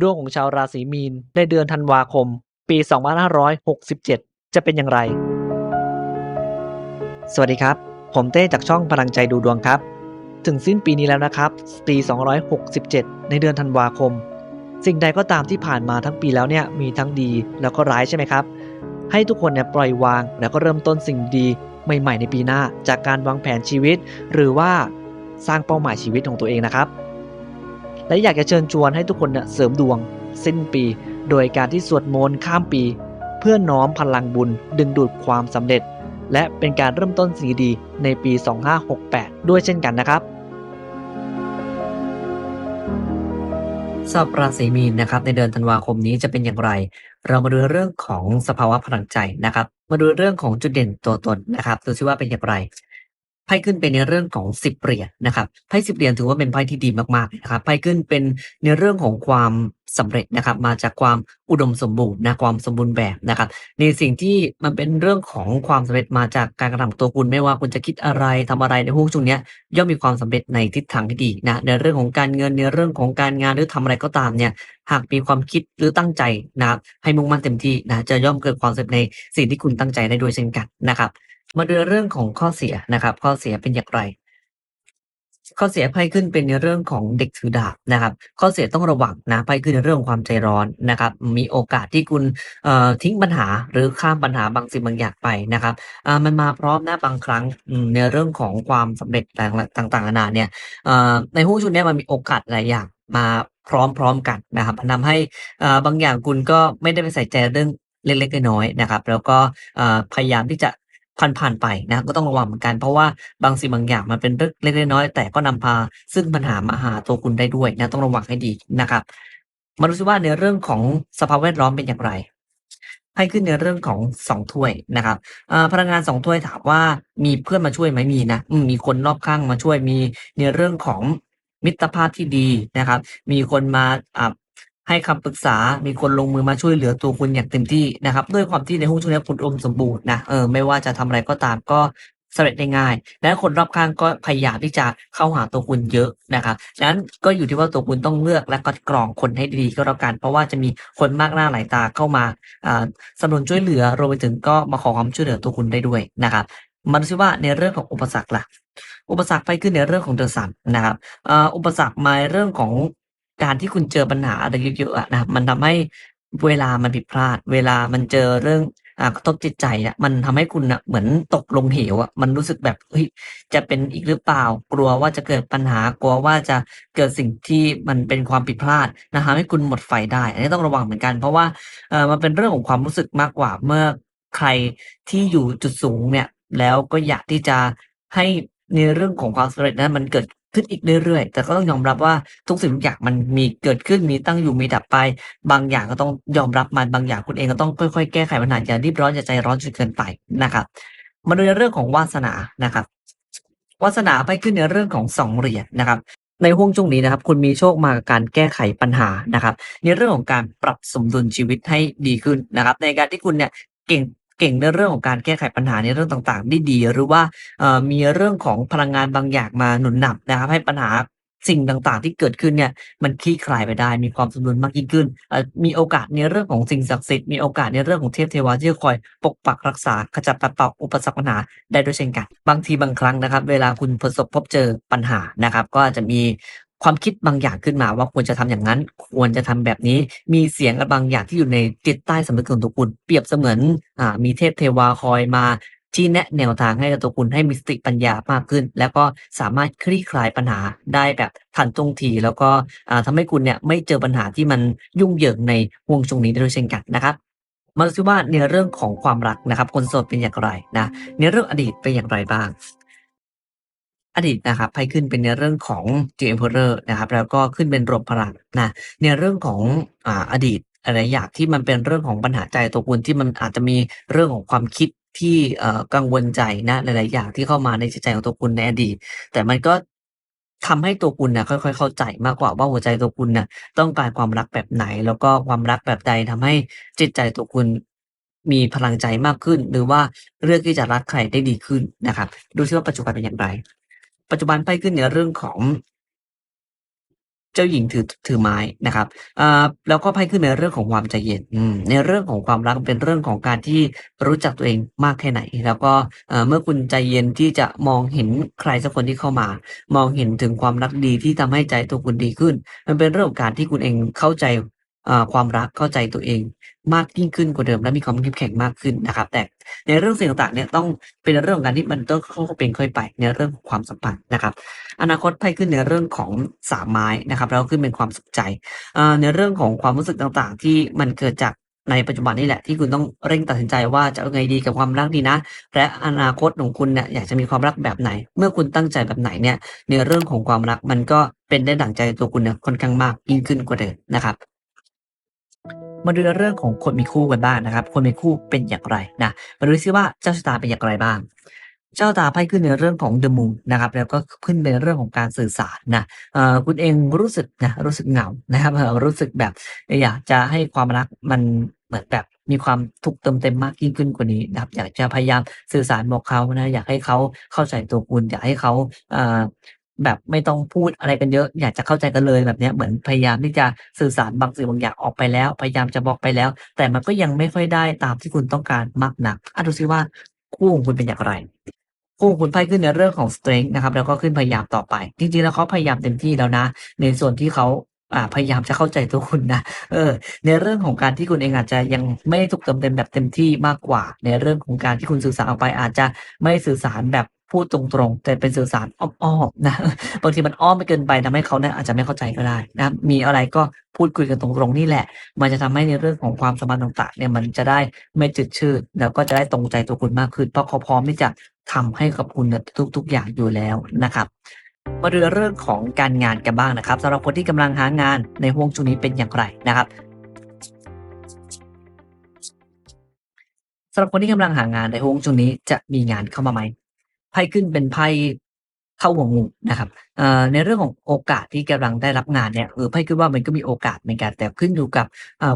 ดวงของชาวราศีมีนในเดือนธันวาคม ปี 2567 จะเป็นอย่างไร สวัสดีครับ ผมเต้จากช่องพลังใจดูดวงครับ ถึงสิ้นปีนี้แล้วนะครับ ปี 267 ในเดือนธันวาคม สิ่งใดก็ตามที่ผ่านมาทั้งปีแล้วเนี่ยมีทั้งดีแล้วก็ร้ายใช่ไหมครับ ให้ทุกคนเนี่ยปล่อยวางแล้วก็เริ่มต้นสิ่งดีใหม่ ๆ ในปีหน้า จากการวางแผนชีวิต หรือว่าสร้างเป้าหมายชีวิตของตัวเองนะครับ และอยากจะเชิญชวนให้ทุกคนเนี่ยเสริมดวง สิ้นปี โดยการที่สวดมนต์ข้ามปี เพื่อน้อมพลังบุญดึงดูดความสำเร็จ และเป็นการเริ่มต้นสิ่งดีในปี 2568 ด้วยเช่นกันนะครับสำหรับราศีมีนนะครับในเดือนธันวาคมนี้จะเป็นอย่างไร เรามาดูเรื่องของสภาวะพลังใจนะครับ มาดูเรื่องของจุดเด่นตัวตนนะครับดูซิว่าเป็นอย่างไร ไพ่ขึ้นเป็นในเรื่องของสิบเหรียญนะครับไพ่สิบเหรียญถือว่าเป็นไพ่ที่ดีมากๆนะครับไพ่ขึ้นเป็นในเรื่องของความสำเร็จนะครับ มาจากความอุดมสมบูรณ์นะความสมบูรณ์แบบนะครับ ในสิ่งที่มันเป็นเรื่องของความสำเร็จมาจากการกระทำของตัวคุณไม่ว่าคุณจะคิดอะไรทำอะไรในห่วงช่วงนี้ย่อมมีความสำเร็จในทิศทางที่ดีนะในเรื่องของการเงินในเรื่องของการงานหรือทำอะไรก็ตามเนี่ยหากมีความคิดหรือตั้งใจนะครับให้มุ่งมั่นเต็มที่นะจะย่อมเกิดความสำเร็จในสิ่งที่คุณตั้งใจได้ด้วยเช่นกันนะครับ มาดูเรื่องของข้อเสียนะครับ ข้อเสียเป็นอย่างไร ข้อเสียไพ่ขึ้นเป็นในเรื่องของเด็กถือดาบนะครับ ข้อเสียต้องระวังนะไพ่ขึ้นในเรื่องความใจร้อนนะครับ มีโอกาสที่คุณทิ้งปัญหาหรือข้ามปัญหาบางสิ่งบางอย่างไปนะครับมันมาพร้อมนะบางครั้งในเรื่องของความสำเร็จต่างๆนานาเนี่ยในหุ้นชุดนี้มันมีโอกาสหลายอย่างมาพร้อมๆกันนะครับมันทำให้บางอย่างคุณก็ไม่ได้ไปใส่ใจเรื่องเล็กๆน้อยๆนะครับ แล้วก็พยายามที่จะ ผ่านๆไปนะก็ต้องระวังเหมือนกันเพราะว่าบางสิ่งบางอย่างมันเป็นเรื่องเล็กๆน้อยๆแต่ก็นำพา ซึ่งปัญหามาหาตัวคุณได้ด้วยนะต้องระวังให้ดีนะครับมาดูซิว่าในเรื่องของสภาพแวดล้อมเป็นอย่างไรให้ขึ้นในเรื่องของสองถ้วยนะครับพลังงานสองถ้วยถามว่ามีเพื่อนมาช่วยไหมมีนะมีคนรอบข้างมาช่วยมีในเรื่องของมิตรภาพที่ดีนะครับ มีคนมา ให้คำปรึกษา มีคนลงมือมาช่วยเหลือตัวคุณอย่างเต็มที่นะครับ ด้วยความที่ในหุ้นช่วงนี้คุณอุดมสมบูรณ์นะ เออ ไม่ว่าจะทำอะไรก็ตามก็สำเร็จได้ง่าย และคนรอบข้างก็พยายามที่จะเข้าหาตัวคุณเยอะนะครับฉะนั้นก็อยู่ที่ว่าตัวคุณต้องเลือกและคัดกรองคนให้ดีก็แล้วกัน เพราะว่าจะมีคนมากหน้าหลายตาเข้ามาสนับสนุนช่วยเหลือรวมไปถึงก็มาขอความช่วยเหลือตัวคุณได้ด้วยนะครับมาดูซิว่าในเรื่องของอุปสรรคล่ะ อุปสรรคไปขึ้นในเรื่องของเดอะซันนะครับอุปสรรคมาในเรื่องของ การที่คุณเจอปัญหาอะไรเยอะๆอะนะครับ มันทำให้เวลามันผิดพลาด เวลามันเจอเรื่องอ่ากระทบจิตใจอะมันทำให้คุณน่ะเหมือนตกลงเหวอะมันรู้สึกแบบเฮ้ยจะเป็นอีกหรือเปล่า กลัวว่าจะเกิดปัญหากลัวว่าจะเกิดสิ่งที่มันเป็นความผิดพลาดนะทำให้คุณหมดไฟได้ อันนี้ต้องระวังเหมือนกัน เพราะว่าเออมันเป็นเรื่องของความรู้สึกมากกว่าเมื่อใครที่อยู่จุดสูงเนี่ย แล้วก็อยากที่จะให้ในเรื่องของความสำเร็จนั้นมันเกิด ขึ้นอีกเรื่อยๆ แต่ก็ต้องยอมรับว่าทุกสิ่งทุกอย่างมันมีเกิดขึ้นมีตั้งอยู่มีดับไป บางอย่างก็ต้องยอมรับมันบางอย่างคุณเองก็ต้องค่อยๆ แก้ไขปัญหาอย่ารีบร้อนอย่าใจร้อนจนเกินไปนะครับมาดูในเรื่องของวาสนานะครับวาสนาไปขึ้นในเรื่องของสองเหรียญนะครับในห่วงช่วงนี้นะครับ คุณมีโชคมากับการแก้ไขปัญหานะครับ ในเรื่องของการปรับสมดุลชีวิตให้ดีขึ้นนะครับ ในการที่คุณเนี่ยเก่ง เก่งในเรื่องของการแก้ไขปัญหาในเรื่องต่างๆ ได้ดี หรือว่ามีเรื่องของพลังงานบางอย่างมาหนุนนำนะครับ ให้ปัญหาสิ่งต่างๆ ที่เกิดขึ้นเนี่ยมันคลี่คลายไปได้มีความสมดุลมากยิ่งขึ้น มีโอกาสในเรื่องของสิ่งศักดิ์สิทธิ์มีโอกาสในเรื่องของเทพเทวาที่คอยปกปักรักษาขจัดปัดเป่าอุปสรรคปัญหาได้ด้วยเช่นกัน บางทีบางครั้งนะครับ เวลาคุณประสบพบเจอปัญหานะครับ ก็อาจจะมี ความคิดบางอย่างขึ้นมาว่าควรจะทำอย่างนั้น ควรจะทำแบบนี้ มีเสียงบางอย่างที่อยู่ในจิตใต้สำนึกของตัวคุณ เปรียบเสมือนอมีเทพเทวาคอยมาชี้แนะแนวทางให้กับตัวคุณให้มีสติปัญญามากขึ้น แล้วก็สามารถคลี่คลายปัญหาได้แบบทันท่วงทีแล้วก็อ่าทำให้คุณเนี่ยไม่เจอปัญหาที่มันยุ่งเหยิงในวงช่วงนี้ได้ด้วยเช่นกันนะครับมาดูซิว่าในเรื่องของความรักนะครับ คนโสดเป็นอย่างไรนะในเรื่องอดีตเป็นอย่างไรบ้าง อดีตนะครับไพ่ขึ้นเป็นในเรื่องของ The Emperor นะครับ แล้วก็ขึ้นเป็นรวมพลังนะในเรื่องของออดีตอะไรอย่างที่มันเป็นเรื่องของปัญหาใจตัวคุณที่มันอาจจะมีเรื่องของความคิดที่กังวลใจนะหลาย ๆ อย่างที่เข้ามาในจิตใจของตัวคุณในอดีต แต่มันก็ทำให้ตัวคุณน่ะค่อย ๆ เข้าใจมากกว่าว่าหัวใจตัวคุณน่ะต้องการความรักแบบไหน แล้วก็ความรักแบบใดทำให้จิตใจตัวคุณมีพลังใจมากขึ้น หรือว่าเลือกที่จะรักใครได้ดีขึ้นนะครับ ดูซิว่าปัจจุบันเป็นอย่างไร ปัจจุบันไพ่ขึ้นในเรื่องของ เจ้าหญิงถือถือไม้นะครับอ่าแล้วก็ไพ่ขึ้นในเรื่องของความใจเย็นในเรื่องของความรักเป็นเรื่องของการที่รู้จักตัวเองมากแค่ไหน แล้วก็เมื่อคุณใจเย็นที่จะมองเห็นใครสักคนที่เข้ามา มองเห็นถึงความรักดีที่ทำให้ใจตัวคุณดีขึ้น มันเป็นเรื่องของการที่คุณเองเข้าใจ ความรักเข้าใจตัวเองมากยิ่งขึ้นกว่าเดิม และมีความเข้มแข็งมากขึ้นนะครับ แต่ในเรื่องสิ่งต่างๆเนี่ยต้องเป็นเรื่องของการที่มันต้องค่อยๆเป็นค่อยไปในเรื่องของความสัมพันธ์นะครับ อนาคตไพ่ขึ้นในเรื่องของสามไม้นะครับ แล้วขึ้นเป็นความสุขใจในเรื่องของความรู้สึกต่างๆ ที่มันเกิดจากในปัจจุบันนี่แหละที่คุณต้องเร่งตัดสินใจว่าจะเอาไงดีกับความรักดีนะ และอนาคตของคุณเนี่ยอยากจะมีความรักแบบไหน เมื่อคุณตั้งใจแบบไหนเนี่ยในเรื่องของความรักมันก็เป็นได้ดั่งใจตัวคุณเนี่ยค่อนข้างมากยิ่งขึ้นกว่าเดิมนะครับ มาดูในเรื่องของคนมีคู่กันบ้างนะครับ คนมีคู่เป็นอย่างไรนะมาดูซิว่าเจ้าชะตาเป็นอย่างไรบ้าง เจ้าตาไพ่ขึ้นในเรื่องของ The Moon นะครับ แล้วก็ขึ้นเป็นเรื่องของการสื่อสารนะเอ่อคุณเองรู้สึกนะรู้สึกเหงานะครับรู้สึกแบบอยากจะให้ความรักมันเหมือนแบบมีความถูกเติมเต็มมากยิ่งขึ้นกว่านี้นะครับ อยากจะพยายามสื่อสารบอกเขานะ อยากให้เขาเข้าใจตัวคุณ อยากให้เขา แบบไม่ต้องพูดอะไรกันเยอะ อยากจะเข้าใจกันเลยแบบเนี้ยเหมือนพยายามที่จะสื่อสารบางสิ่งบางอย่างออกไปแล้ว พยายามจะบอกไปแล้ว แต่มันก็ยังไม่ค่อยได้ตามที่คุณต้องการมากนักอะดูซิว่าคู่ของคุณเป็นอย่างไรคู่ของคุณไพ่ขึ้นในเรื่องของ strength นะครับ แล้วก็ขึ้นพยายามต่อไป จริงๆแล้วเขาพยายามเต็มที่แล้วนะ ในส่วนที่เขาพยายามจะเข้าใจตัวคุณนะ เออ ในเรื่องของการที่คุณเองอาจจะยังไม่ถูกเติมเต็มแบบเต็มที่มากกว่า ในเรื่องของการที่คุณสื่อสารออกไปอาจจะไม่สื่อสารแบบ พูดตรงๆ แต่เป็นสื่อสารอ้อมๆนะบางทีมันอ้อมไปเกินไปทำให้เขาเนี่ยอาจจะไม่เข้าใจก็ได้นะมีอะไรก็พูดคุยกันตรงๆนี่แหละ มันจะทำให้ในเรื่องของความสัมพันธ์ต่างๆเนี่ยมันจะได้ไม่จืดชืดแล้วก็จะได้ตรงใจตัวคุณมากขึ้น เพราะเขาพร้อมที่จะทำให้กับคุณทุก ๆ อย่างอยู่แล้วนะครับมาดูเรื่องของการงานกันบ้างนะครับสำหรับคนที่กำลังหางานในห่วงช่วงนี้เป็นอย่างไรนะครับสำหรับคนที่กำลังหางานในห่วงช่วงนี้จะมีงานเข้ามาไหม ไพ่ขึ้นเป็นไพ่เข้าหัวงูนะครับในเรื่องของโอกาสที่กำลังได้รับงานเนี่ยเออไพ่คิดว่ามันก็มีโอกาสเหมือนกันแต่ขึ้นอยู่กับ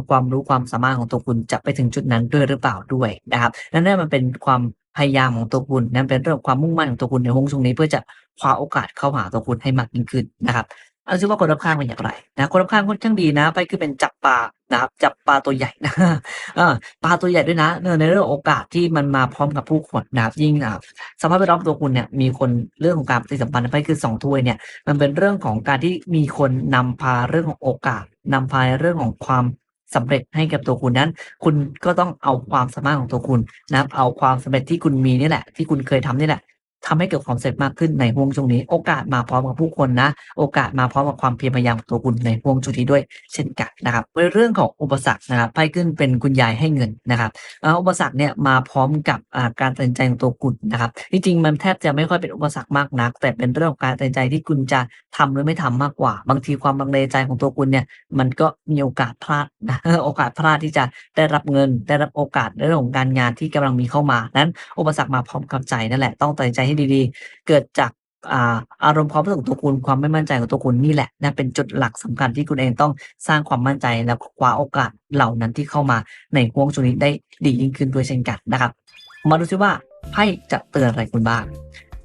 ความรู้ความสามารถของตัวคุณจะไปถึงจุดนั้นด้วยหรือเปล่าด้วยนะครับนั่นนั่ะมันเป็นความพยายามของตัวคุณนั่นเป็นเรื่องความมุ่งมั่นของตัวคุณในห้องช่วงนี้ เพื่อจะคว้าโอกาสเข้าหาตัวคุณให้มากยิ่งขึ้นนะครับ เอาซิว่าคนรอบข้างเป็นอย่างไรนะคนรอบข้างค่อนข้างดีนะไพ่คือเป็นจับปลานะครับจับปลาตัวใหญ่นะปลาตัวใหญ่ด้วยนะเออในเรื่องโอกาสที่มันมาพร้อมกับผู้คนนะครับยิ่งอ่าสภาพแวดล้อมตัวคุณเนี่ยมีคนเรื่องของการปฏิสัมพันธ์ไพ่คือสองถ้วยเนี่ยมันเป็นเรื่องของการที่มีคนนำพาเรื่องของโอกาสนำพาเรื่องของความสำเร็จให้กับตัวคุณนั้น คุณก็ต้องเอาความสามารถของตัวคุณนะครับเอาความสำเร็จที่คุณมีนี่แหละ ที่คุณเคยทำนี่แหละ ทำให้เกิดความสำเร็จมากขึ้นในห่วงช่วงนี้ โอกาสมาพร้อมกับผู้คนนะ โอกาสมาพร้อมกับความเพียรพยายามของตัวคุณในห่วงช่วงนี้ด้วย เช่นกันนะครับในเรื่องของอุปสรรคนะครับไพ่ขึ้นเป็นคุณยายให้เงินนะครับอุปสรรคเนี่ยมาพร้อมกับการตัดสินใจของตัวคุณนะครับจริงๆมันแทบจะไม่ค่อยเป็นอุปสรรคมากนัก แต่เป็นเรื่องของการตัดสินใจที่คุณจะทำหรือไม่ทำมากกว่า บางทีความลังเลใจของตัวคุณเนี่ยมันก็มีโอกาสพลาดนะโอกาสพลาดที่จะได้รับเงิน ได้รับโอกาสในเรื่องของการงานที่กำลังมีเข้ามานั้น อุปสรรคมาพร้อมกับใจนั่นแหละต้องตัดใจให้ดีๆ เกิดจากอารมณ์ความรู้สึกตัวคุณความไม่มั่นใจของตัวคุณนี่แหละนะเป็นจุดหลักสำคัญที่คุณเองต้องสร้างความมั่นใจแล้วก็คว้าโอกาสเหล่านั้นที่เข้ามาในห่วงช่วงนี้ได้ดียิ่งขึ้นด้วยเช่นกันนะครับ มาดูซิว่าไพ่จะเตือนอะไรคุณบ้าง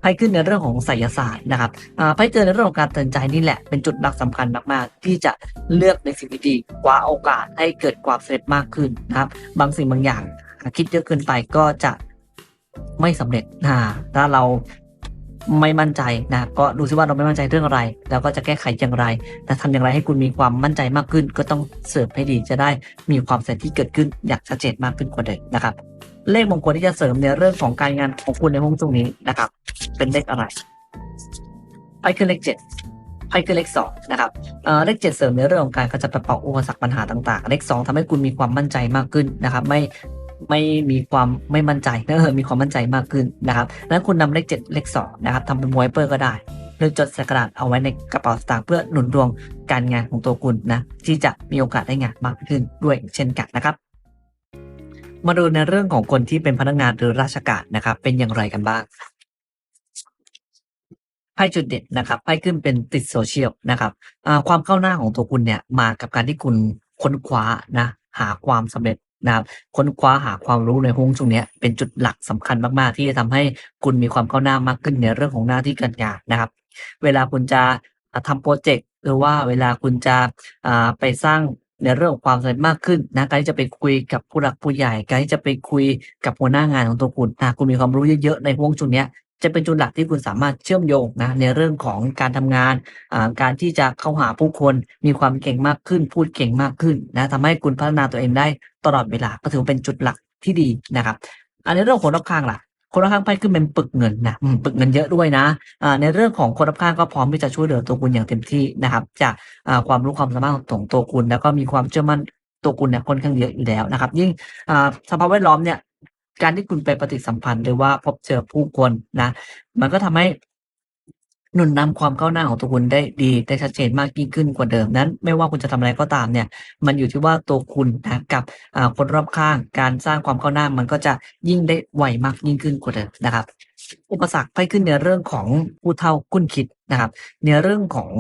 ไพ่ขึ้นในเรื่องของไสยศาสตร์นะครับไพ่เตือนในเรื่องของการเตือนใจนี่แหละเป็นจุดหลักสำคัญมากๆ ที่จะเลือกในสิ่งที่ดีคว้าโอกาสให้เกิดความสำเร็จมากขึ้นนะครับ บางสิ่งบางอย่างคิดเยอะเกินไปก็จะ ไม่สำเร็จนะถ้าเราไม่มั่นใจนะ ก็ดูซิว่าเราไม่มั่นใจเรื่องอะไร แล้วก็จะแก้ไขอย่างไรและทำอย่างไรให้คุณมีความมั่นใจมากขึ้น ก็ต้องเสร์ฟให้ดีจะได้มีความเสร็จที่เกิดขึ้นอย่างชัดเจนมากขึ้นกว่าเดิมนะครับ เลขมงคลที่จะเสริมในเรื่องของการงานของคุณในห้องตรงนี้นะครับ เป็นเลขอะไรไพ่คือเลขเจ็ดไพ่คือเลขสองนะครับเเลขเจ็ดเสริมในเรื่องของการกระจัดปัดเป่าอุปสรรคปัญหาต่างๆ เลขสองทำให้คุณมีความมั่นใจมากขึ้นนะครับ ไม่ ไม่มีความไม่มั่นใจเออมีความมั่นใจมากขึ้นนะครับแล้วคุณนำเลขเจ็ดเลขสองนะครับทำเป็นไวยเปอร์ก็ได้หรือจดใส่กระดาษเอาไว้ในกระเป๋าสตางค์เพื่อหนุนดวงการงานของตัวคุณนะที่จะมีโอกาสได้งานมากขึ้นด้วยเช่นกันนะครับ มาดูในเรื่องของคนที่เป็นพนักงานหรือราชการนะครับ เป็นอย่างไรกันบ้างไพ่จุดเด่นนะครับไพ่ขึ้นเป็นติดโซเชียลนะครับความก้าวหน้าของตัวคุณเนี่ยมากับการที่คุณค้นคว้านะหาความสำเร็จ นะครับค้นคว้าหาความรู้ในห้วงช่วงนี้เป็นจุดหลักสำคัญมากๆ ที่จะทำให้คุณมีความก้าวหน้ามากขึ้นในเรื่องของหน้าที่การงานนะครับ เวลาคุณจะทำโปรเจกต์หรือว่าเวลาคุณจะไปสร้างในเรื่องของความสำเร็จมากขึ้นนะการที่จะไปคุยกับผู้หลักผู้ใหญ่การที่จะไปคุยกับหัวหน้างานของตัวคุณนะคุณมีความรู้เยอะๆในห่วงช่วงนี้ จะเป็นจุดหลักที่คุณสามารถเชื่อมโยงนะในเรื่องของการทำงานการที่จะเข้าหาผู้คนมีความเก่งมากขึ้น พูดเก่งมากขึ้นนะทำให้คุณพัฒนาตัวเองได้ตลอดเวลาก็ถือเป็นจุดหลักที่ดีนะครับ อันในเรื่องของคนรอบข้างล่ะคนรอบข้างไพ่ขึ้นเป็นปึกเงินนะปึกเงินเยอะด้วยนะในเรื่องของคนรอบข้างก็พร้อมที่จะช่วยเหลือตัวคุณอย่างเต็มที่นะครับ จากความรู้ความสามารถของตัวคุณ แล้วก็มีความเชื่อมั่นตัวคุณเนี่ยค่อนข้างเยอะอยู่แล้วนะครับ ยิ่งสภาพแวดล้อมเนี่ย การที่คุณไปปฏิสัมพันธ์หรือว่าพบเจอผู้คนนะ มันก็ทำให้หนุนนำความก้าวหน้าของตัวคุณได้ดีได้ชัดเจนมากยิ่งขึ้นกว่าเดิมนั้น ไม่ว่าคุณจะทำอะไรก็ตามเนี่ย มันอยู่ที่ว่าตัวคุณนะกับคนรอบข้าง การสร้างความก้าวหน้ามันก็จะยิ่งได้ไวมากยิ่งขึ้นกว่าเดิมนะครับ อุปสรรคไปขึ้นในเรื่องของผู้เฒ่าคุ้นคิดนะครับ ในเรื่องของ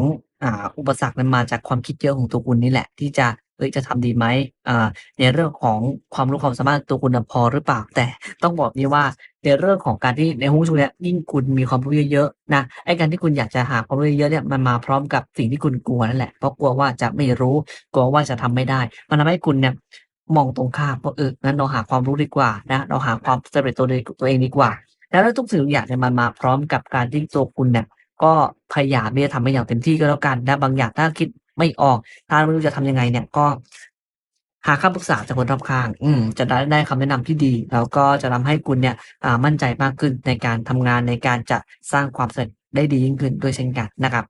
อุปสรรคมันมาจากความคิดเยอะของตัวคุณนี่แหละ ที่จะ เอ้ยจะทำดีไหมอ่าในเรื่องของความรู้ความสามารถตัวคุณพอหรือเปล่า แต่ต้องบอกนี้ว่าในเรื่องของการที่ในหุ้นช่วงเนี้ยยิ่งคุณมีความรู้เยอะๆนะไอ้การที่คุณอยากจะหาความรู้เยอะๆเนี่ยมันมาพร้อมกับสิ่งที่คุณกลัวนั่นแหละเพราะกลัวว่าจะไม่รู้กลัวว่าจะทำไม่ได้ มันทำให้คุณเนี่ยมองตรงข้ามว่าเอองั้นเราหาความรู้ดีกว่านะเราหาความสำเร็จตัวเองตัวเองดีกว่า แล้วทุกสิ่งทุกอย่างเนี่ยมันมาพร้อมกับการที่ตัวคุณเนี่ยก็พยายามที่จะทำให้อย่างเต็มที่ก็แล้วกันนะบางอย่างถ้าคิด ไม่ออก ถ้าไม่รู้จะทำยังไงเนี่ยก็ หาคำปรึกษาจากคนรอบข้าง อืม จะได้ได้คำแนะนำที่ดี แล้วก็จะทำให้คุณเนี่ยมั่นใจมากขึ้นในการทำงานในการจะสร้างความสำเร็จได้ดียิ่งขึ้นด้วยเช่นกันนะครับ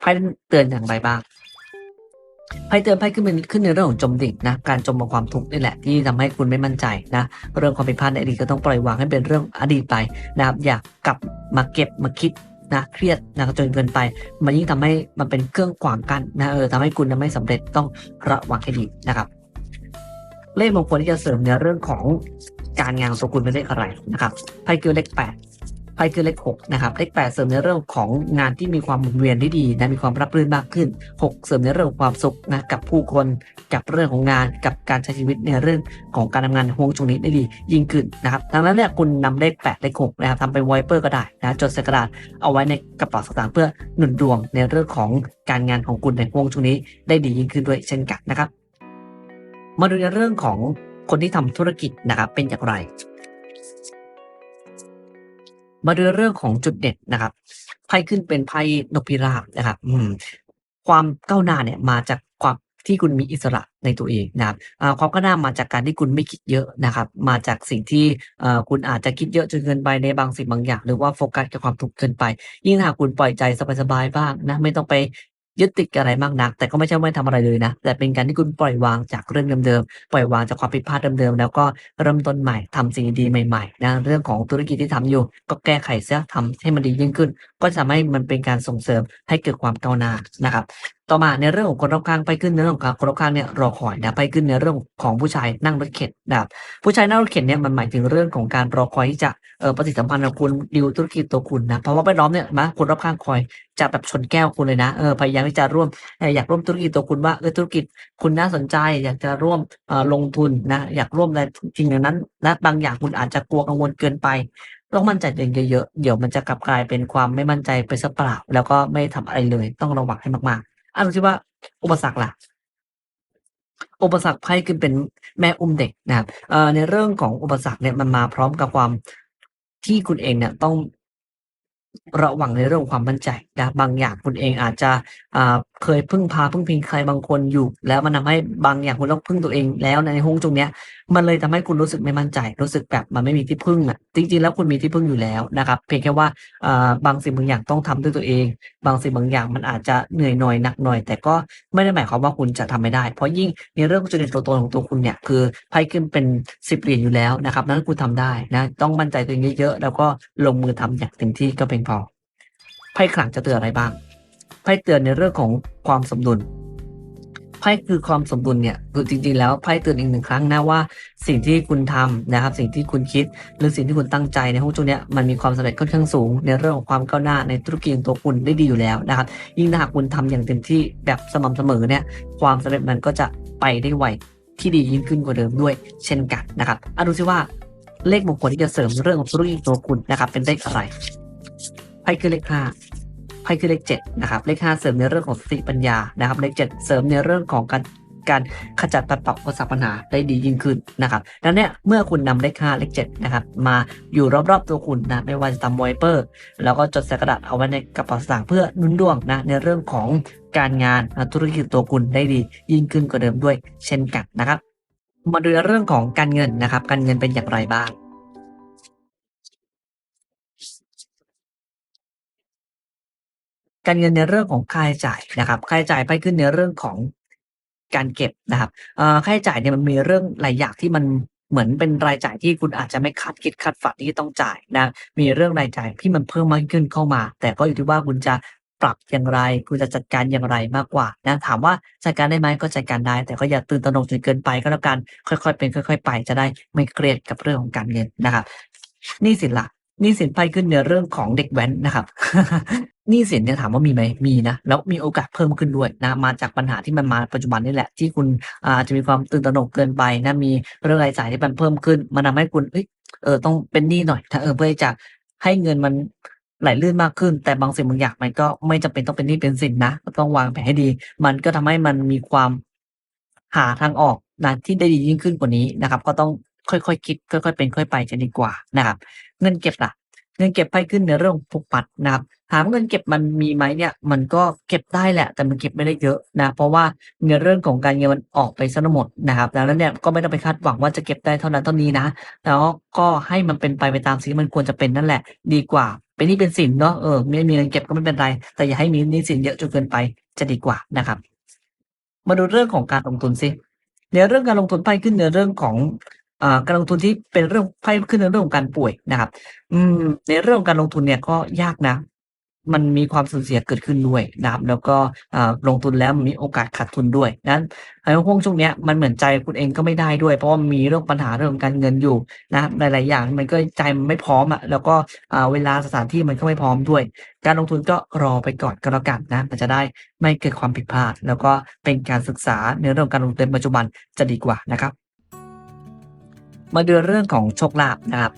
ไพ่เตือนอย่างไรบ้างไพ่เตือนไพ่ขึ้นเป็นขึ้นในเรื่องของจมดิ่งนะการจมกับความทุกข์นี่แหละที่ทำให้คุณไม่มั่นใจนะเรื่องความผิดพลาดในอดีตก็ต้องปล่อยวางให้เป็นเรื่องอดีตไปนะครับ อย่ากลับมาเก็บมาคิด นะเครียดนะจนเกินไป มันยิ่งทำให้มันเป็นเครื่องขวางกันนะเออทำให้คุณนะไม่สำเร็จต้องระวังให้ดีนะครับ เลขมงคลที่จะเสริมในเรื่องของการงานของตัวคุณเป็นเลขอะไรนะครับไพ่คือเลขแปด ไพ่คือเลขหกนะครับเลขแปดเสริมในเรื่องของงานที่มีความหมุนเวียนที่ดีนะมีความรับรื่นมากขึ้นหกเสริมในเรื่องของความสุขนะกับผู้คนกับเรื่องของงานกับการใช้ชีวิตในเรื่องของการทำงานห่วงช่วงนี้ได้ดี ยิ่งขึ้นนะครับดังนั้นเนี่ยคุณนำเลขแปดเลขหกนะครับทำเป็นไวเปอร์ก็ได้นะจดใส่กระดาษเอาไว้ในกระเป๋าสตางค์เพื่อหนุนดวงในเรื่องของการงานของคุณในห่วงช่วงนี้ได้ดียิ่งขึ้นด้วยเช่นกันนะครับมาดูในเรื่องของคนที่ทำธุรกิจนะครับเป็นอย่างไร มาดูเรื่องของจุดเด่นนะครับไพ่ขึ้นเป็นไพ่นกพิราบนะครับ อืม ความก้าวหน้าเนี่ยมาจากความที่คุณมีอิสระในตัวเองนะครับความก้าวหน้ามาจากการที่คุณไม่คิดเยอะนะครับ มาจากสิ่งที่คุณอาจจะคิดเยอะจนเกินไปในบางสิ่งบางอย่าง หรือว่าโฟกัสกับความทุกข์เกินไป ยิ่งหากคุณปล่อยใจสบายๆบ้างนะไม่ต้องไป ยึดติดกับอะไรมากนัก แต่ก็ไม่ใช่ไม่ทำอะไรเลยนะ แต่เป็นการที่คุณปล่อยวางจากเรื่องเดิมๆ ปล่อยวางจากความผิดพลาดเดิมๆ แล้วก็เริ่มต้นใหม่ทำสิ่งดีๆใหม่ๆนะเรื่องของธุรกิจที่ทำอยู่ ก็แก้ไขเสียทำให้มันดียิ่งขึ้น ก็จะทำให้มันเป็นการส่งเสริมให้เกิดความก้าวหน้านะครับ ต่อมาในเรื่องของคนรอบข้างไปขึ้นในเรื่องของคนรอบข้างเนี่ยรอคอยนะไปขึ้นในเรื่องของผู้ชายนั่งรถเข็นนะผู้ชายนั่งรถเข็นเนี่ยมันหมายถึงเรื่องของการรอคอยที่จะเอ่อปฏิสัมพันธ์กับคุณดิวธุรกิจตัวคุณนะเพราะว่าไปล้อมเนี่ยมาคนรอบข้างคอยจะแบบชนแก้วคุณเลยนะเออพยายามที่จะร่วมอยากร่วมธุรกิจตัวคุณว่าเออธุรกิจคุณน่าสนใจ อยากจะร่วมเออลงทุนนะอยากร่วมอะไรจริงๆนั้นนะบางอย่างคุณอาจจะกลัวกังวลเกินไปต้องมั่นใจตัวเองเยอะๆเดี๋ยวมันจะกลับกลายเป็นความไม่มั่นใจไปซะเปล่า แล้วก็ไม่ทำอะไรเลย ต้องระวังให้มากๆ อะดูสิว่า อุปสรรคล่ะอุปสรรคไพ่ขึ้นเป็นแม่อุ้มเด็กนะครับในเรื่องของอุปสรรคเนี่ยมันมาพร้อมกับความที่คุณเองเนี่ยต้องระวังในเรื่องความมั่นใจนะบางอย่างคุณเองอาจจะ เคยพึ่งพาพึ่งพิงใครบางคนอยู่ แล้วมันทำให้บางอย่างคุณต้องพึ่งตัวเองแล้วในห้องตรงเนี้ย มันเลยทำให้คุณรู้สึกไม่มั่นใจ รู้สึกแบบมันไม่มีที่พึ่งอะจริงๆแล้วคุณมีที่พึ่งอยู่แล้วนะครับเพียงแค่ว่าบางสิ่งบางอย่างต้องทำด้วยตัวเอง บางสิ่งบางอย่างมันอาจจะเหนื่อยหน่อยหนักหน่อย แต่ก็ไม่ได้หมายความว่าคุณจะทำไม่ได้ เพราะยิ่งในเรื่องของจุดเด่นตัวตนของตัวคุณเนี่ยคือไพ่ขึ้นเป็นสิบเหรียญอยู่แล้วนะครับนั้นคุณทำได้นะต้องมั่นใจตัวเองเยอะๆแล้วก็ลงมือทำอย่างเต็มที่ก็เพียงพอไพ่ขลังจะเตือนอะไรบ้าง พ่เตือนในเรื่องของความสมดุลไพ่คือความสมดุลเนี่ยคือจริง ๆ แล้วไพ่เตือนอีกหนึ่งครั้งนะว่า สิ่งที่คุณทำนะครับ สิ่งที่คุณคิดหรือสิ่งที่คุณตั้งใจในห้องจุเนี้ยมันมีความสำเร็จค่อนข้างสูง ในเรื่องของความก้าวหน้าในธุรกิจตัวคุณได้ดีอยู่แล้วนะครับ ยิ่งถ้าหากคุณทำอย่างเต็มที่แบบสม่ำเสมอเนี่ย ความสำเร็จมันก็จะไปได้ไวที่ดียิ่งขึ้นกว่าเดิมด้วย เช่นกันนะครับอะดูซิว่าเลขมงคลที่จะเสริมเรื่องของธุรกิจตัวคุณนะครับ เป็นเลขอะไรไพ่คือเลขห้า ไพ่คือเลขเจ็ดนะครับเลขห้าเสริมในเรื่องของสติปัญญานะครับเลขเจ็ดเสริมในเรื่องของการการขจัดปัดเป่าอุปสรรคปัญหาได้ดียิ่งขึ้นนะครับดังนั้นเมื่อคุณนำเลขห้าเลขเจ็ดนะครับมาอยู่รอบๆตัวคุณนะไม่ว่าจะทำไวเปอร์แล้วก็จดใส่กระดาษเอาไว้ในกระเป๋าสตางค์เพื่อนุนดวงนะในเรื่องของการงานธุรกิจตัวคุณได้ดียิ่งขึ้นกว่าเดิมด้วยเช่นกันนะครับ มาดูในเรื่องของการเงินนะครับ การเงินเป็นอย่างไรบ้าง การเงินในเรื่องของค่าใช้จ่ายนะครับค่าใช้จ่ายไปขึ้นในเรื่องของการเก็บนะครับค่าใช้จ่ายเนี่ยมันมีเรื่องหลายอย่างที่มันเหมือนเป็นรายจ่ายที่คุณอาจจะไม่คาดคิดคาดฝันที่ต้องจ่ายนะ มีเรื่องรายจ่ายที่มันเพิ่มมากขึ้นเข้ามา แต่ก็อยู่ที่ว่าคุณจะปรับอย่างไร คุณจะจัดการอย่างไรมากกว่านะถามว่าจัดการได้ไหมก็จัดการได้ แต่ก็อย่าตื่นตระหนกจนเกินไปก็แล้วกันค่อยๆ เป็นค่อย ๆ ไปจะได้ไม่เครียดกับเรื่องของการเงินนะครับนี่สินละนี่สินไปขึ้นในเรื่องของเด็กแว้นนะครับ หนี้สินเนี่ยถามว่ามีไหมมีนะแล้วมีโอกาสเพิ่มขึ้นด้วยนะมาจากปัญหาที่มันมาปัจจุบันนี่แหละ ที่คุณอาจจะมีความตื่นตระหนกเกินไปนะมีเรื่องรายจ่ายที่มันเพิ่มขึ้นมันทำให้คุณเอ้ยเออต้องเป็นหนี้หน่อยถ้าเออเพื่อจะให้เงินมันไหลลื่นมากขึ้น แต่บางสิ่งบางอย่างมันก็ไม่จำเป็นต้องเป็นหนี้เป็นสินนะก็ต้องวางแผนให้ดี มันก็ทำให้มันมีความหาทางออกนะที่ได้ดียิ่งขึ้นกว่านี้นะครับ ก็ต้องค่อยๆคิด ค่อย ๆ เป็นค่อยไปจะดีกว่านะครับ เงินเก็บล่ะ เงินเก็บไปขึ้นในเรื่องผูกปัดนะครับถามว่าเงินเก็บมันมีไหมเนี่ย มันก็เก็บได้แหละ แต่มันเก็บไม่ได้เยอะนะ เพราะว่าในเรื่องของการเงินมันออกไปซะทั้งหมดนะครับดังนั้นเนี่ยก็ไม่ต้องไปคาดหวังว่าจะเก็บได้เท่านั้นเท่านี้นะ แล้วก็ให้มันเป็นไปไปตามสิ่งที่มันควรจะเป็นนั่นแหละ ดีกว่า เป็นนี้เป็นสินเนาะเออไม่มีเงินเก็บก็ไม่เป็นไร แต่อย่าให้มีนี้สินเยอะจนเกินไปจะดีกว่านะครับ มาดูเรื่องของการลงทุนสิในเรื่องการลงทุนไพ่ขึ้นในเรื่องของ การลงทุนที่เป็นเรื่องไพ่ขึ้นในเรื่องของการป่วยนะครับ อืม ในเรื่องของการลงทุนเนี่ยก็ยากนะ มันมีความสูญเสียเกิดขึ้นด้วยนะครับ แล้วก็ลงทุนแล้วมีโอกาสขาดทุนด้วยนั้นในห่วงช่วงนี้มันเหมือนใจคุณเองก็ไม่ได้ด้วย เพราะว่ามีเรื่องปัญหาเรื่องการเงินอยู่นะหลายๆอย่างมันก็ใจมันไม่พร้อมอะแล้วก็เวลาสถานที่มันก็ไม่พร้อมด้วย การลงทุนก็รอไปก่อนก็แล้วกันนะมันจะได้ไม่เกิดความผิดพลาด แล้วก็เป็นการศึกษาในเรื่องการลงทุนปัจจุบันจะดีกว่านะครับ มาดูเรื่องของโชคลาภนะครับ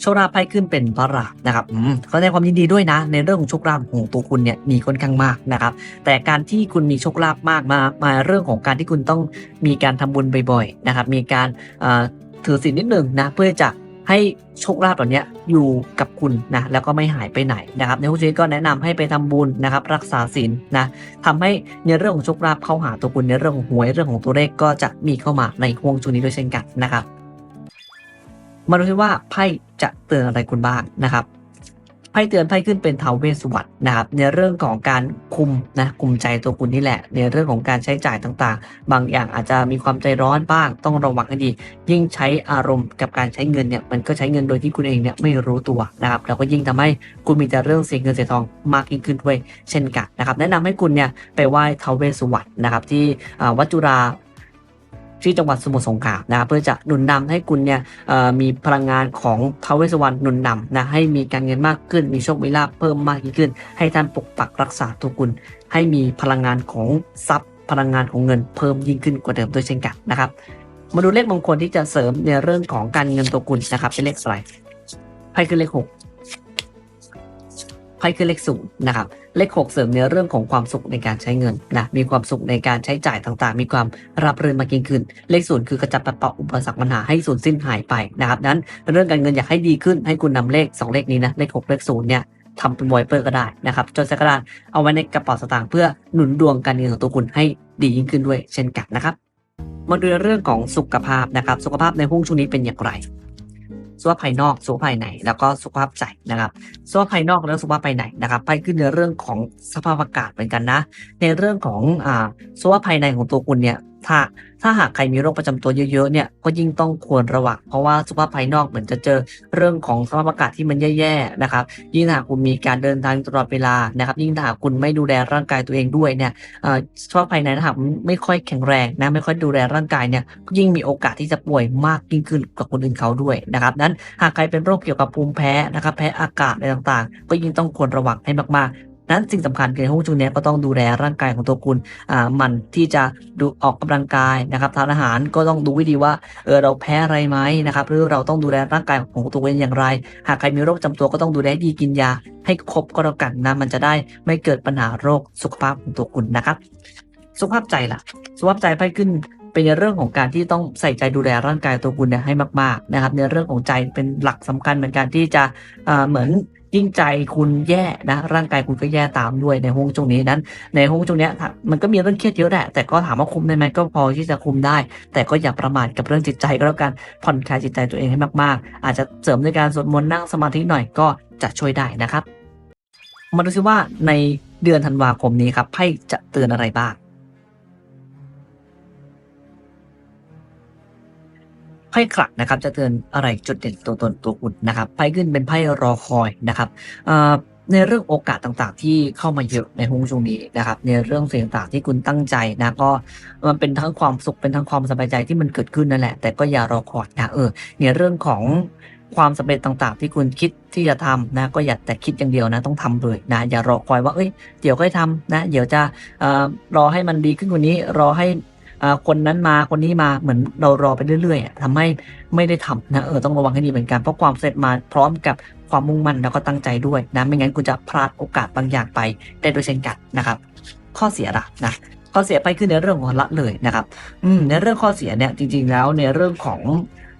โชคลาภไพ่ขึ้นเป็นพระราชนะครับอืมขอแสดงความยินดีด้วยนะ ในเรื่องของโชคลาภของตัวคุณเนี่ยมีค่อนข้างมากนะครับ แต่การที่คุณมีโชคลาภมากมามาเรื่องของการที่คุณต้องมีการทำบุญบ่อยๆนะครับ มีการถือศีลนิดหนึ่งนะเพื่อจะให้โชคลาภเหล่านี้อยู่กับคุณนะแล้วก็ไม่หายไปไหนนะครับ ในวันนี้ก็แนะนำให้ไปทำบุญนะครับ รักษาศีลนะทำให้ในเรื่องของโชคลาภเข้าหาตัวคุณในเรื่องของหวยเรื่องของตัวเลขก็จะมีเข้ามาในห่วงช่วงนี้ด้วยเช่นกันนะครับ มาดูที่ว่าไพ่จะเตือนอะไรคุณบ้างนะครับไพ่เตือนไพ่ขึ้นเป็นเทาเวสุวรรณนะครับในเรื่องของการคุมนะคุมใจตัวคุณนี่แหละ ในเรื่องของการใช้จ่ายต่างๆ บางอย่างอาจจะมีความใจร้อนบ้าง ต้องระวังให้ดี ยิ่งใช้อารมณ์กับการใช้เงินเนี่ยมันก็ใช้เงินโดยที่คุณเองเนี่ยไม่รู้ตัวนะครับแล้วก็ยิ่งทำให้คุณมีแต่เรื่องเสียเงินเสียทองมากยิ่งขึ้นด้วยเช่นกันนะครับแนะนำให้คุณเนี่ยไปไหว้เทาเวสุวรรณนะครับที่วัดจุรา ที่จังหวัดสมุทรสงครามนะครับเพื่อจะหนุนนำให้คุณเนี่ยมีพลังงานของทาวเวสสวรรณหนุนนำนะให้มีการเงินมากขึ้น มีโชคมีลาภเพิ่มมากยิ่งขึ้น ให้ท่านปกปักรักษาตัวคุณ ให้มีพลังงานของทรัพย์ พลังงานของเงินเพิ่มยิ่งขึ้นกว่าเดิมด้วยเช่นกันนะครับมาดูเลขมงคลที่จะเสริมในเรื่องของการเงินตัวคุณนะครับเป็นเลขอะไรไพ่คือเลขหกไพ่คือเลขศูนย์นะครับ เลขหกเสริมในเรื่องของความสุขในการใช้เงินนะมีความสุขในการใช้จ่ายต่างๆ มีความรับรื่นมากยิ่งขึ้น เลขศูนย์คือกระจัดปัดเป่าอุปสรรคปัญหาให้สูญสิ้นหายไปนะครับนั้นเรื่องการเงินอยากให้ดีขึ้นให้คุณนำเลขสองเลขนี้นะเลขหกเลขศูนย์เนี่ยทำเป็นไวเปอร์ก็ได้นะครับจดใส่กระดาษเอาไว้ในกระเป๋าสตางค์เพื่อหนุนดวงการเงินของตัวคุณให้ดียิ่งขึ้นด้วย เช่นกันนะครับมาดูเรื่องของสุขภาพนะครับ สุขภาพในหุ้นช่วงนี้เป็นอย่างไร สุขภาพภายนอกสุขภาพภายในแล้วก็สุขภาพใจนะครับสุขภาพภายนอกและสุขภาพภายในนะครับไปขึ้นในเรื่องของสภาพอากาศเหมือนกันนะ ในเรื่องของอ่าสุขภาพภายในของตัวคุณเนี่ย ถ้าถ้าหากใครมีโรคประจำตัวเยอะๆเนี่ยก็ยิ่งต้องควรระวังเพราะว่าสุขภาพภายนอกเหมือนจะเจอเรื่องของสภาพอากาศที่มันแย่ๆนะครับ ยิ่งหากคุณมีการเดินทางตลอดเวลานะครับ ยิ่งถ้าหากคุณไม่ดูแลร่างกายตัวเองด้วยเนี่ยสภาพภายในถ้าหากไม่ค่อยแข็งแรงนะไม่ค่อยดูแลร่างกายเนี่ยก็ยิ่งมีโอกาสที่จะป่วยมากยิ่งขึ้นกว่าคนอื่นเขาด้วยนะครับนั้นหากใครเป็นโรคเกี่ยวกับภูมิแพ้นะครับแพ้อากาศอะไรต่างๆ ก็ยิ่งต้องควรระวังให้มากๆ นั้นสิ่งสำคัญในห้องช่วงเนี้ยก็ต้องดูแลร่างกายของตัวคุณอ่ามันที่จะดูออกกำลังกายนะครับทานอาหารก็ต้องดูวิดีว่าเออเราแพ้อะไรไหมนะครับหรือเราต้องดูแลร่างกายของตัวเองอย่างไร หากใครมีโรคประจำตัวก็ต้องดูแลให้ดีกินยา ให้ครบก็แล้วกันนะมันจะได้ไม่เกิดปัญหาโรคสุขภาพของตัวคุณนะครับ สุขภาพใจล่ะ สุขภาพใจไพ่ขึ้นเป็นในเรื่องของการที่ต้องใส่ใจดูแลร่างกายตัวคุณเนี่ยให้มาก ๆ นะครับ ในเรื่องของใจเป็นหลักสำคัญเหมือนกันที่จะเหมือน ยิ่งใจคุณแย่นะ ร่างกายคุณก็แย่ตามด้วยในห้องช่วงนี้นั้น ในห้องช่วงนี้มันก็มีเรื่องเครียดเยอะแหละแต่ก็ถามว่าคุมได้ไหมก็พอที่จะคุมได้ แต่ก็อย่าประมาทกับเรื่องจิตใจก็แล้วกันผ่อนคลายจิตใจตัวเองให้มากๆ อาจจะเสริมด้วยการสวดมนต์นั่งสมาธิหน่อยก็จะช่วยได้นะครับมาดูซิว่าในเดือนธันวาคมนี้ครับไพ่จะเตือนอะไรบ้าง ไพ่ขลักนะครับจะเตือนอะไรจุดเด่นตัวตนตัวคุณนะครับไพ่ขึ้นเป็นไพ่รอคอยนะครับในเรื่องโอกาสต่างๆ ที่เข้ามาเยอะในห้องช่วงนี้นะครับ ในเรื่องสิ่งต่างๆที่คุณตั้งใจนะก็มันเป็นทั้งความสุขเป็นทั้งความสบายใจที่มันเกิดขึ้นนั่นแหละ แต่ก็อย่ารอคอยนะเออในเรื่องของความสำเร็จต่างๆ ที่คุณคิดที่จะทำนะก็อย่าแต่คิดอย่างเดียวนะต้องทำเลยนะอย่ารอคอยว่าเอ้ยเดี๋ยวก็ทำนะเดี๋ยวจะเอ่อรอให้มันดีขึ้นกว่านี้รอให้ คนนั้นมาคนนี้มาเหมือนเรารอไปเรื่อยๆอะทำให้ไม่ได้ทำนะเออต้องระวังให้ดีเหมือนกันเพราะความเสร็จมาพร้อมกับความมุ่งมั่นแล้วก็ตั้งใจด้วยนะไม่งั้นคุณจะพลาดโอกาสบางอย่างไปได้โดยเช่นกันนะครับ ข้อเสียละนะข้อเสียไปคือในเรื่องของละเลยนะครับอืมในเรื่องข้อเสียเนี่ยจริง ๆ แล้วในเรื่องของ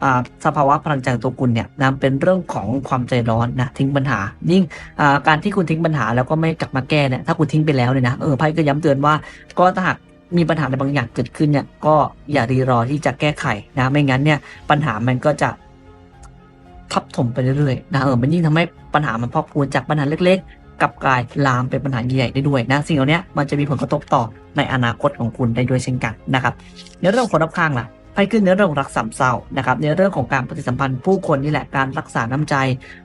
อ่าสภาวะพลังใจของตัวคุณเนี่ยนะเป็นเรื่องของความใจร้อนนะทิ้งปัญหา ยิ่งอ่าการที่คุณทิ้งปัญหาแล้วก็ไม่กลับมาแก้เนี่ยถ้าคุณทิ้งไปแล้วเนี่ยนะเออไพ่ก็ย้ำเตือนว่าก็ถ้าหาก มีปัญหาในบางอย่างเกิดขึ้นเนี่ย ก็อย่ารีรอที่จะแก้ไขนะ ไม่งั้นเนี่ย ปัญหามันก็จะทับถมไปเรื่อยๆนะเออมันยิ่งทำให้ปัญหามันพอกพูนจากปัญหาเล็กๆกลับกลายลามเป็นปัญหาใหญ่ได้ด้วยนะสิ่งเหล่านี้มันจะมีผลกระทบต่อในอนาคตของคุณได้ด้วยเช่นกันนะครับในเรื่องของคนรอบข้างล่ะ ไพ่ขึ้นในเรื่องของรักสามเศร้านะครับในเรื่องของการปฏิสัมพันธ์ผู้คนนี่แหละการรักษาน้ำใจ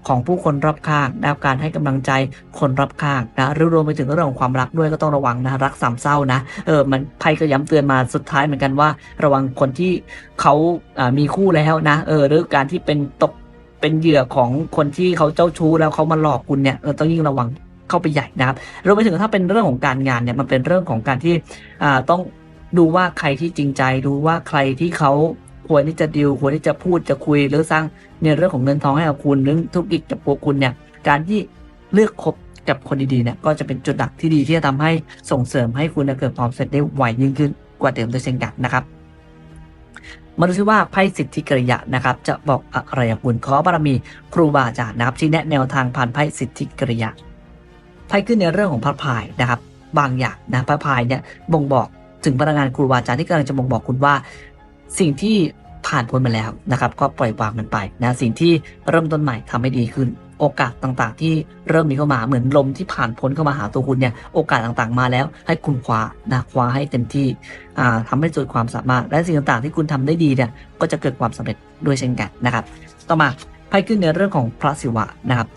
ของผู้คนรอบข้างนะครับการให้กำลังใจคนรอบข้างนะหรือรวมไปถึงเรื่องของความรักด้วยก็ต้องระวังนะรักสามเศร้านะเออมันไพ่ก็ย้ำเตือนมาสุดท้ายเหมือนกันว่า ระวังคนที่เขามีคู่แล้วนะเออหรือการที่เป็นตกเป็นเหยื่อของคนที่เขาเจ้าชู้แล้วเขามาหลอกคุณเนี่ยเออต้องยิ่งระวังเข้าไปใหญ่นะครับรวมไปถึงถ้าเป็นเรื่องของการงานเนี่ยมันเป็นเรื่องของการที่อ่าต้อง ดูว่าใครที่จริงใจดูว่าใครที่เขาควรที่จะดิวควรที่จะพูดจะคุยหรือสร้างในเรื่องของเงินทองให้กับคุณหรือธุรกิจกับตัวคุณเนี่ยการที่เลือกคบกับคนดีๆเนี่ยก็จะเป็นจุดดักที่ดีที่จะทำให้ส่งเสริมให้คุณเกิดความสำเร็จได้ไวยิ่งขึ้นกว่าเดิมโดยเช่นกันนะครับมาดูซิว่าไพ่สิทธิกริยะนะครับ จะบอกอะไรกับคุณขอบารมีครูบาอาจารย์นะครับที่แนะแนวทางผ่านไพ่สิทธิกริยะไพ่ขึ้นในเรื่องของพระพายนะครับ บางอย่างนะพระพายเนี่ยบ่งบอก ถึงพลังงานครูบาอาจารย์ที่กำลังจะบ่งบอกคุณว่า สิ่งที่ผ่านพ้นมาแล้วนะครับ ก็ปล่อยวางมันไปนะสิ่งที่เริ่มต้นใหม่ทำให้ดีขึ้น โอกาสต่างๆ ที่เริ่มมีเข้ามาเหมือนลมที่ผ่านพ้นเข้ามาหาตัวคุณเนี่ยโอกาสต่างๆ มาแล้ว ให้คุณคว้านะคว้าให้เต็มที่อ่าทำให้สุดความสามารถ และสิ่งต่างๆ ที่คุณทำได้ดีเนี่ยก็จะเกิดความสำเร็จด้วยเช่นกันนะครับ ต่อมา ไพ่ขึ้นในเรื่องของพระศิวะนะครับ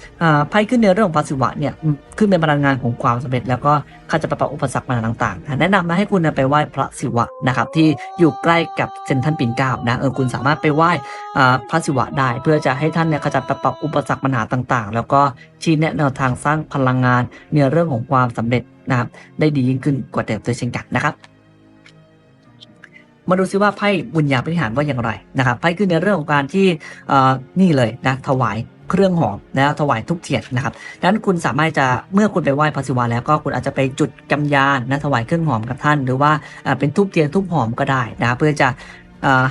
ไพ่ขึ้นในเรื่องของพระศิวะเนี่ยขึ้นเป็นพลังงานของความสำเร็จ แล้วก็ข้าจะประปาอุปสรรคมาต่างๆ แนะนำนะให้คุณไปไหว้พระศิวะนะครับที่อยู่ใกล้กับเซนทรัลปิ่นเกล้านะเออคุณสามารถไปไหว้พระศิวะได้ เพื่อจะให้ท่านเนี่ยขจัดประปาอุปสรรคปัญหาต่าง ๆ แล้วก็ชี้แนะแนวทางสร้างพลังงานในเรื่องของความสำเร็จนะครับได้ดียิ่งขึ้นกว่าเดิมด้วยเช่นกันนะครับ มาดูซิว่าไพ่บุญญาปฏิหารว่าอย่างไรนะครับไพ่ขึ้นในเรื่องของการที่นี่เลยนะถวายเครื่องหอมแล้วถวายทุกเทียนนะครับดังนั้นคุณสามารถจะเมื่อคุณไปไหว้พระศิวะแล้วก็คุณอาจจะไปจุดกำยานนะถวายเครื่องหอมกับท่าน หรือว่าเป็นทุบเทียนทุบหอมก็ได้นะเพื่อจะ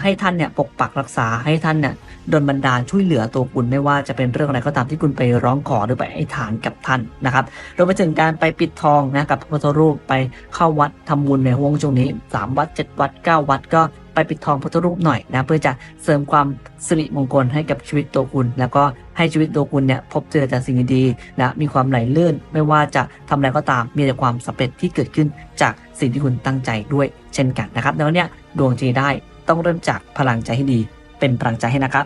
ให้ท่านเนี่ยปกปักรักษาให้ท่านเนี่ยดลบันดาลช่วยเหลือตัวคุณไม่ว่าจะเป็นเรื่องอะไรก็ตามที่คุณไปร้องขอหรือไปไอ้ฐานกับท่านนะครับรวมไปถึงการไปปิดทองนะกับพระพุทธรูปไปเข้าวัดทำบุญในห่วงช่วงนี้3วัด 7 วัด 9 วัดก็ไปปิดทองพระพุทธรูปหน่อยนะเพื่อจะเสริมความสิริมงคลให้กับชีวิตตัวคุณ แล้วก็ให้ชีวิตตัวคุณเนี่ยพบเจอแต่สิ่งดีๆนะมีความไหลลื่น ไม่ว่าจะทำอะไรก็ตามมีแต่ความสำเร็จที่เกิดขึ้นจากสิ่งที่คุณตั้งใจด้วยเช่นกันนะครับแล้วเนี่ยดวงจะได้ ต้องเริ่มจากพลังใจให้ดี เป็นพลังใจให้นะครับ